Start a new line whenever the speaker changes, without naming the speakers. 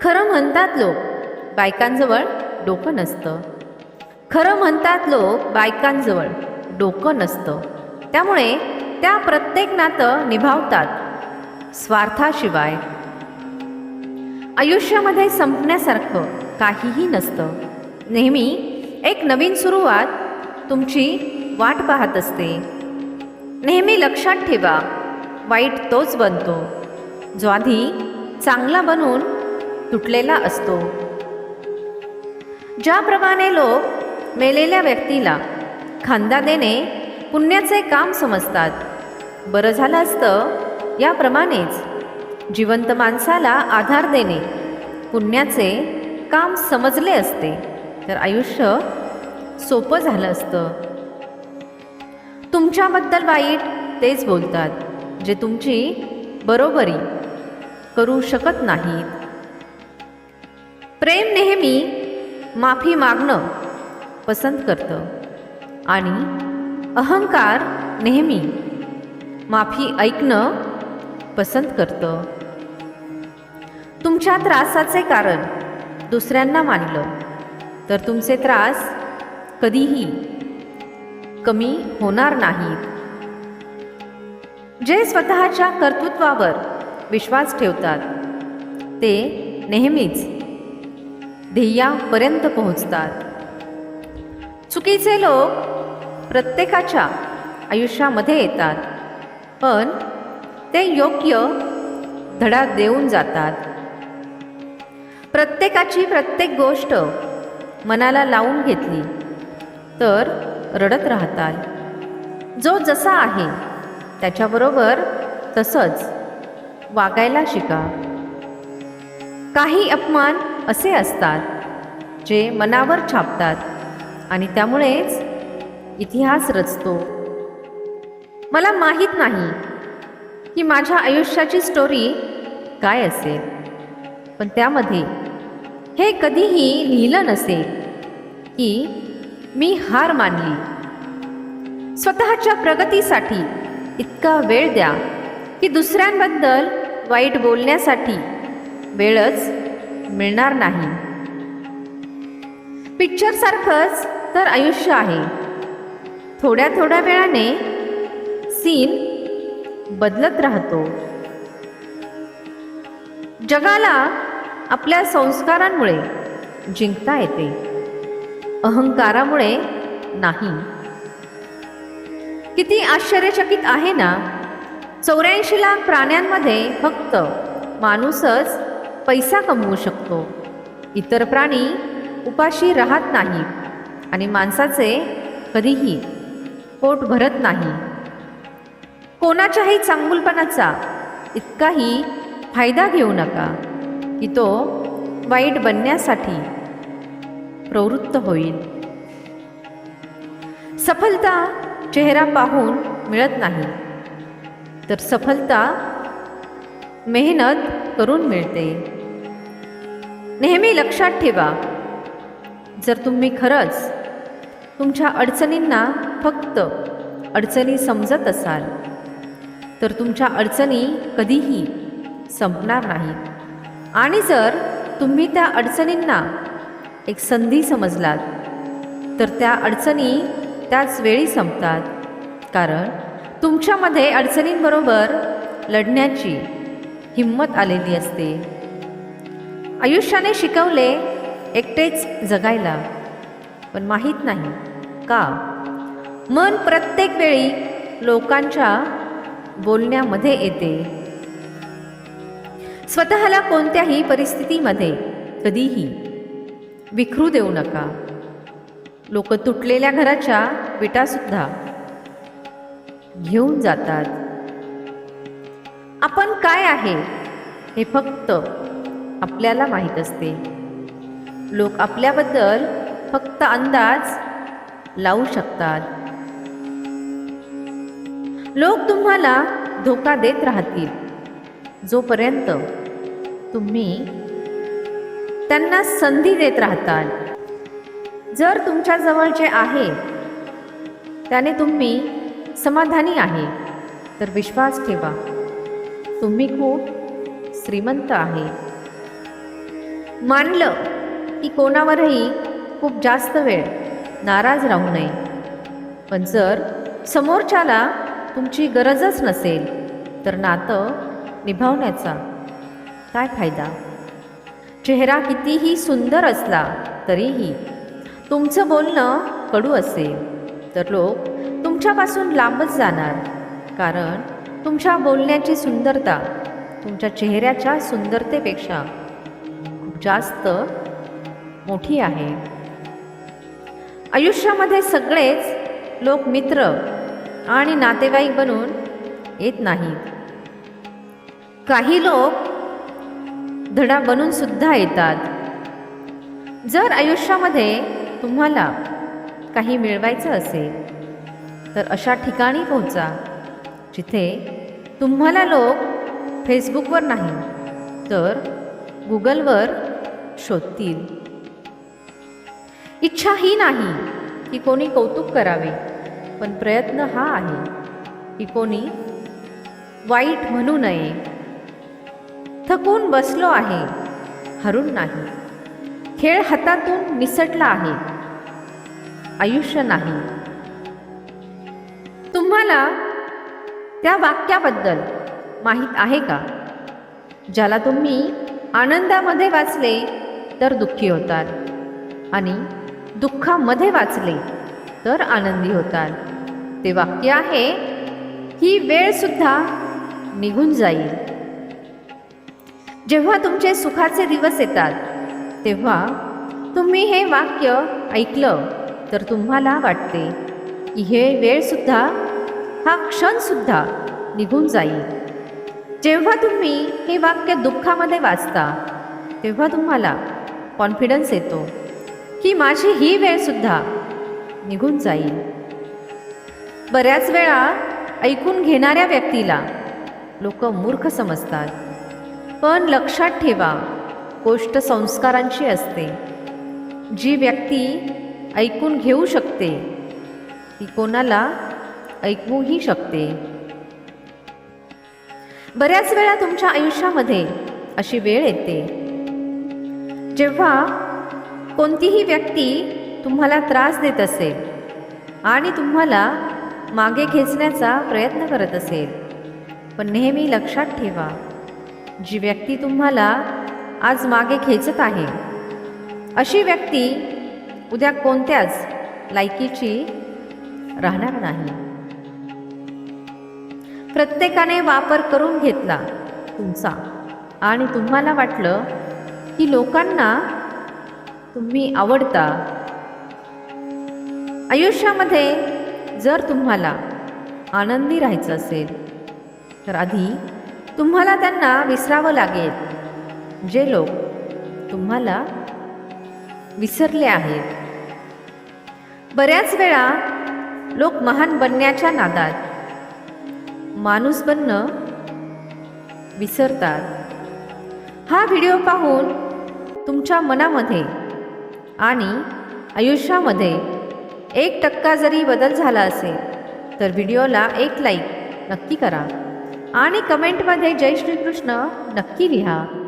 खरं म्हणतात लोक बायकांजवळ डोकं नसतं. खरं म्हणतात लोक बायकांजवळ डोकं नसतं. त्यामुळे त्या प्रत्येक नातं निभावतात स्वार्थाशिवाय. आयुष्यामध्ये संपण्यासारखं काहीही नसतं. नेहमी एक नवीन सुरुवात तुमची वाट पाहत असते. नेहमी लक्षात ठेवा वाईट तोच बनतो. जो आधी चांगला बनून तुटलेला असतो. ज्याप्रमाणे लोक मेलेल्या व्यक्तीला खांदा देणे पुण्याचे काम समजतात. बरं झालं असतं याप्रमाणेच जिवंत माणसाला आधार देणे पुण्याचे काम समजले असते. तर आयुष्य सोपं झालं असतं. तुमच्याबद्दल वाईट तेच बोलतात जे तुमची बरोबरी करू शकत नाहीत. प्रेम नेहमी माफी मागणं पसंत करतं. आणि अहंकार नेहमी माफी ऐकणं पसंत करतं. तुमच्या त्रासाचे कारण दुसऱ्यांना मानलं तर तुमचे त्रास कधीही कमी होणार नाहीत. जे स्वतःच्या कर्तृत्वावर विश्वास ठेवतात ते नेहमीच ध्येयापर्यंत पोहोचतात. चुकीचे लोक प्रत्येकाच्या आयुष्यामध्ये येतात पण ते योग्य धडा देऊन जातात. प्रत्येकाची प्रत्येक गोष्ट मनाला लावून घेतली तर रडत राहतात जो जसा आहे त्याच्याबरोबर तसंच वागायला शिका. काही अपमान असे असतात जे मनावर छापतात आणि त्यामुळेच इतिहास रचतो. मला माहीत नाही की माझ्या आयुष्याची स्टोरी काय असेल पण त्यामध्ये हे कधीही लिहिलं नसेल की मी हार मानली. स्वतःच्या प्रगतीसाठी इतका वेळ द्या की दुसऱ्यांबद्दल वाईट बोलण्यासाठी वेळच मिळणार नाही. पिक्चरसारखंच तर आयुष्य आहे. थोड्या थोड्या वेळाने सीन बदलत राहतो. जगाला आपल्या संस्कारांमुळे जिंकता येते. अहंकारामुळे नाही. किती आश्चर्यचकित आहे ना? चौऱ्याऐंशी लाख प्राण्यांमध्ये फक्त माणूसच पैसा कमवू शकतो. इतर प्राणी उपाशी राहत नाही आणि माणसाचे कधीही पोट भरत नाही. कोणाच्याही चांगुलपणाचा इतकाही फायदा घेऊ नका की तो वाईट बनण्यासाठी प्रवृत्त होईल. सफलता चेहरा पाहून मिळत नाही तर सफलता मेहनत करून मिळते. नेहमी लक्षात ठेवा. जर तुम्ही खरंच तुमच्या अडचणींना फक्त अडचणी समजत असाल तर तुमच्या अडचणी कधीही संपणार नाहीत. आणि जर तुम्ही त्या अडचणींना एक संधी समजलात तर त्या अडचणी त्याच वेळी संपतात. कारण तुमच्यामध्ये अडचणींबरोबर लढण्याची हिंमत आलेली असते. आयुष्याने शिकवले एकटेच जगायला. पण माहीत नाही का? मन प्रत्येक वेळी लोकांच्या बोलण्यामध्ये येते. स्वतःला कोणत्याही परिस्थितीमध्ये कधीही विखरू देऊ नका. लोक तुटलेल्या घराच्या विटासुद्धा घेऊन जातात. आपण काय आहे हे फक्त आपल्याला माहीत असते. लोक आपल्याबद्दल फक्त अंदाज लावू शकतात. लोक तुम्हाला धोका देत राहतील. जोपर्यंत तुम्ही त्यांना संधी देत राहताल. जर तुमच्याजवळ जे आहे त्याने तुम्ही समाधानी आहे तर विश्वास ठेवा. तुम्ही खूप श्रीमंत आहे. मानलं की कोणावरही खूप जास्त वेळ नाराज राहू नये. पण जर समोरच्याला तुमची गरजच नसेल तर नातं निभावण्याचा काय फायदा? चेहरा कितीही सुंदर असला तरीही तुमचं बोलणं कडू असेल तर लोक तुमच्यापासून लांबच जाणार. कारण तुमच्या बोलण्याची सुंदरता तुमच्या चेहऱ्याच्या सुंदरतेपेक्षा जास्त मोठी आहे. आयुष्यामध्ये सगळेच लोक मित्र आणि नातेवाईक बनून येत नाहीत. काही लोक धडा बनून सुद्धा येतात. जर आयुष्यामध्ये तुम्हाला काही मिळवायचं असेल तर अशा ठिकाणी पोहोचा जिथे तुम्हाला लोक फेसबुकवर नाही तर गुगलवर शोधतील. इच्छा ही नाही की कोणी कौतुक करावे पण प्रयत्न हा आहे की कोणी वाईट म्हणू नये. थकून बसलो आहे हरून नाही. खेळ हातातून निसटला आहे आयुष्य नाही. तुम्हाला त्या वाक्याबद्दल माहीत आहे का? ज्याला तुम्ही आनंदामध्ये वाचले तर दुःखी होतात. आणि दुःखामध्ये वाचले तर आनंदी होतात. ते वाक्य आहे ही वेळसुद्धा निघून जाईल. जेव्हा तुमचे सुखाचे दिवस येतात तेव्हा तुम्ही हे वाक्य ऐकलं तर तुम्हाला वाटते की हे वेळसुद्धा हा क्षणसुद्धा निघून जाईल. जेव्हा तुम्ही हे वाक्य दुःखामध्ये वाचता तेव्हा तुम्हाला कॉन्फिडन्स येतो की माझी ही वेळसुद्धा निघून जाईल. बऱ्याच वेळा ऐकून घेणाऱ्या व्यक्तीला लोक मूर्ख समजतात पण लक्षात ठेवा गोष्ट संस्कारांची असते. जी व्यक्ती ऐकून घेऊ शकते ती कोणाला ऐकवूही शकते. बऱ्याच वेळा तुमच्या आयुष्यामध्ये अशी वेळ येते जेव्हा कोणतीही व्यक्ती तुम्हाला त्रास देत असेल आणि तुम्हाला मागे खेचण्याचा प्रयत्न करत असेल पण नेहमी लक्षात ठेवा जी व्यक्ती तुम्हाला आज मागे खेचत आहे अशी व्यक्ती उद्या कोणत्याच लायकीची राहणार नाही. प्रत्येकाने वापर करून घेतला तुमचा आणि तुम्हाला वाटलं की लोकांना तुम्ही आवडता. आयुष्यामध्ये जर तुम्हाला आनंदी राहायचं असेल तर आधी तुम्हाला त्यांना विसरावं लागेल. जे लोक तुम्हाला विसरले आहेत. बऱ्याच वेळा लोक महान बनण्याच्या नादात माणूस बनणं विसरतात. हा व्हिडिओ पाहून तुमच्या मनामध्ये आणि आयुष्यामध्ये एक टक्का जरी बदल झाला असेल तर व्हिडिओला एक लाईक नक्की करा. आणि कमेंटमध्ये जय श्रीकृष्ण नक्की लिहा.